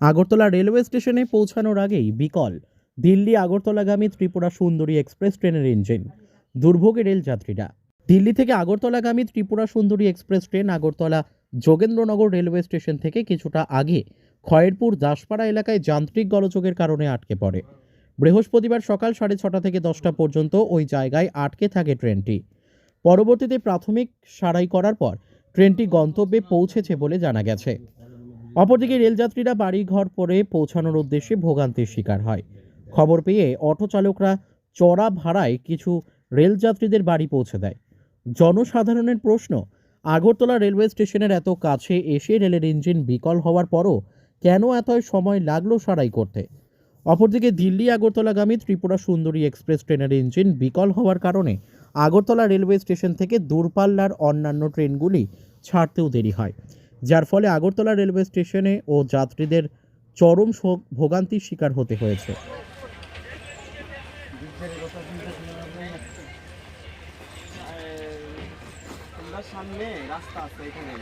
Agartala railway স্টেশনে পৌঁছানোর আগেই বিকল দিল্লি আগরতলাগামী ত্রিপুরা সুন্দরী এক্সপ্রেস ট্রেনের ইঞ্জিন। দুর্ভোগে রেল যাত্রীরা দিল্লি থেকে আগরতলাগামী Tripura Sundari express train Agartala Jogendranagar railway station থেকে কিছুটা আগে খয়েরপুর দাসপাড়া এলাকায় যান্ত্রিক গলযোগের কারণে আটকে পড়ে। বৃহস্পতিবার সকাল সাড়ে ছটা থেকে দশটা পর্যন্ত ওই জায়গায় আটকে থাকে ট্রেনটি। পরবর্তীতে প্রাথমিক সারাই করার পর ট্রেনটি গন্তব্যে পৌঁছেছে বলে জানা গেছে। অপরদিকে রেলযাত্রীরা বাড়ি ঘর পরে পৌঁছানোর উদ্দেশ্যে ভোগান্তির শিকার হয়। খবর পেয়ে অটো চালকরা চড়া ভাড়ায় কিছু রেলযাত্রীদের বাড়ি পৌঁছে দেয়। জনসাধারণের প্রশ্ন, আগরতলা রেলওয়ে স্টেশনের এত কাছে এসে রেলের ইঞ্জিন বিকল হওয়ার পরও কেন এত সময় লাগল সারাই করতে? অপরদিকে দিল্লি আগরতলাগামী ত্রিপুরা সুন্দরী এক্সপ্রেস ট্রেনের ইঞ্জিন বিকল হওয়ার কারণে আগরতলা রেলওয়ে স্টেশন থেকে দূরপাল্লার অন্যান্য ট্রেনগুলি ছাড়তেও দেরি হয়। যার ফলে আগরতলা রেলওয়ে স্টেশনে ও যাত্রীদের চরম ভোগান্তির শিকার হতে হয়েছে। সামনে রাস্তা আছে এখানে